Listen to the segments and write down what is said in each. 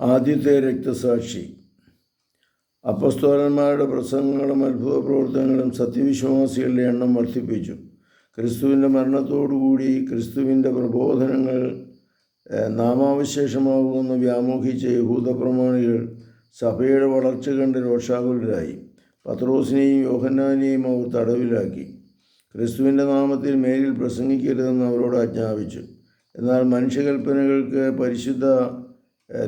ആദ്യത്തെ രക്തസാക്ഷി. അപ്പസ്തോലന്മാരുടെ പ്രസംഗങ്ങളും അത്ഭുത പ്രവർത്തനങ്ങളും സത്യവിശ്വാസികളുടെ എണ്ണം വർദ്ധിപ്പിച്ചു. ക്രിസ്തുവിന്റെ മരണത്തോടുകൂടി ക്രിസ്തുവിന്റെ പ്രബോധനങ്ങൾ നാമാവശേഷമാകുമെന്ന് വ്യാമോഹിച്ച യഹൂദ പ്രമാണികൾ സഭയുടെ വളർച്ച കണ്ട് രോഷാകുലരായി. പത്രോസിനെയും യോഹന്നാനെയും അവർ തടവിലാക്കി. ക്രിസ്തുവിന്റെ നാമത്തിൽ മേലിൽ പ്രസംഗിക്കരുതെന്ന് അവരോട് ആജ്ഞാപിച്ചു. എന്നാൽ മനുഷ്യകൽപ്പനകൾക്ക് പരിശുദ്ധ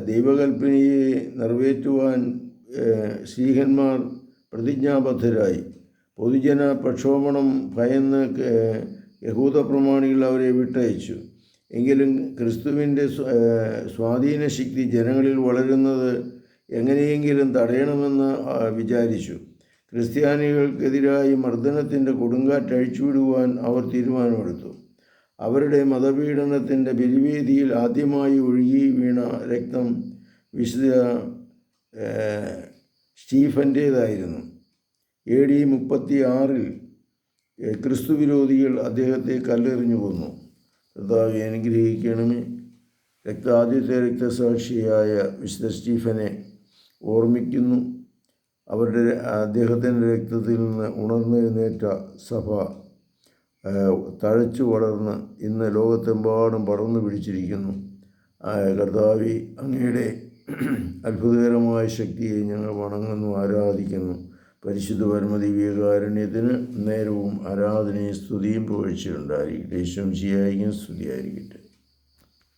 ദൈവകൽപ്പനയെ നിറവേറ്റുവാൻ ശ്രീഹന്മാർ പ്രതിജ്ഞാബദ്ധരായി. പൊതുജന പ്രക്ഷോഭണം ഭയന്ന് യഹൂദ പ്രമാണികൾ അവരെ വിട്ടയച്ചു. എങ്കിലും ക്രിസ്തുവിന്റെ സ്വ- സ്വാധീന ശക്തി ജനങ്ങളിൽ വളരുന്നത് എങ്ങനെയെങ്കിലും തടയണമെന്ന് വിചാരിച്ചു. ക്രിസ്ത്യാനികൾക്കെതിരായി മർദ്ദനത്തിന്റെ കൊടുങ്കാറ്റ് അഴിച്ചുവിടുവാൻ അവർ തീരുമാനമെടുത്തു. അവരുടെ മതപീഡനത്തിന്റെ ബലിവേദിയിൽ ആദ്യമായി ഒഴുകി വീണ രക്തം വിശുദ്ധ സ്റ്റീഫന്റേതായിരുന്നു എ ഡി മുപ്പത്തി ആറിൽ ക്രിസ്തു വിരോധികൾ അദ്ദേഹത്തെ കല്ലെറിഞ്ഞു കൊന്നു. കർത്താവെ അനുഗ്രഹിക്കണമേ. രക്ത ആദ്യത്തെ രക്തസാക്ഷിയായ വിശുദ്ധ സ്റ്റീഫനെ ഓർമ്മിക്കുന്നു. അവരുടെ അദ്ദേഹത്തിന്റെ രക്തത്തിൽ നിന്ന് ഉണർന്നെഴുന്നേറ്റ സഭ തഴച്ചു വളർന്ന് ഇന്ന് ലോകത്തെമ്പാടും പടർന്നു പിടിച്ചിരിക്കുന്നു. കർത്താവി അങ്ങയുടെ അത്ഭുതകരമായ ശക്തിയെ ഞങ്ങൾ വണങ്ങുന്നു ആരാധിക്കുന്നു. പരിശുദ്ധ പരമദിവ്യകാരുണ്യത്തിന് നേരവും ആരാധനയും സ്തുതിയും പുകഴ്ചയുണ്ടായിരിക്കട്ടെ. ശംശിയായിരിക്കും സ്തുതിയായിരിക്കട്ടെ.